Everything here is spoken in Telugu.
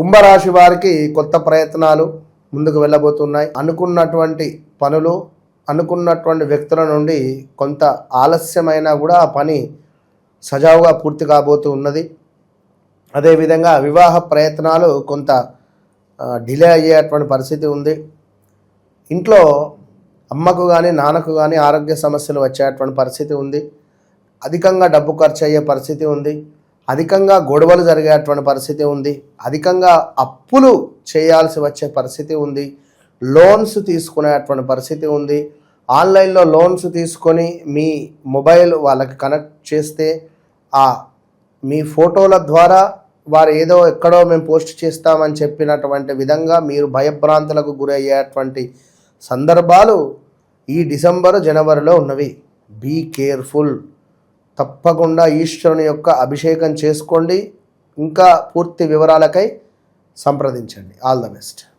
కుంభరాశి వారికి కొత్త ప్రయత్నాలు ముందుకు వెళ్ళబోతున్నాయి. అనుకున్నటువంటి పనులు అనుకున్నటువంటి వ్యక్తుల నుండి కొంత ఆలస్యమైనా కూడా ఆ పని సజావుగా పూర్తి కాబోతూ ఉన్నది. అదేవిధంగా వివాహ ప్రయత్నాలు కొంత డిలే అయ్యేటువంటి పరిస్థితి ఉంది. ఇంట్లో అమ్మకు కానీ నాన్నకు కానీ ఆరోగ్య సమస్యలు వచ్చేటువంటి పరిస్థితి ఉంది. అధికంగా డబ్బు ఖర్చు అయ్యే పరిస్థితి ఉంది. అధికంగా గొడవలు జరిగేటువంటి పరిస్థితి ఉంది. అధికంగా అప్పులు చేయాల్సి వచ్చే పరిస్థితి ఉంది. లోన్స్ తీసుకునేటువంటి పరిస్థితి ఉంది. ఆన్లైన్లో లోన్స్ తీసుకొని మీ మొబైల్ వాళ్ళకి కనెక్ట్ చేస్తే ఆ మీ ఫోటోల ద్వారా వారు ఏదో ఎక్కడో మేము పోస్ట్ చేస్తామని చెప్పినటువంటి విధంగా మీరు భయభ్రాంతులకు గురయ్యేటువంటి సందర్భాలు ఈ డిసెంబరు జనవరిలో ఉన్నవి. బీ కేర్ఫుల్ తప్పకుండా ఈశ్వరుని యొక్క అభిషేకం చేసుకోండి. ఇంకా పూర్తి వివరాలకై సంప్రదించండి. All the best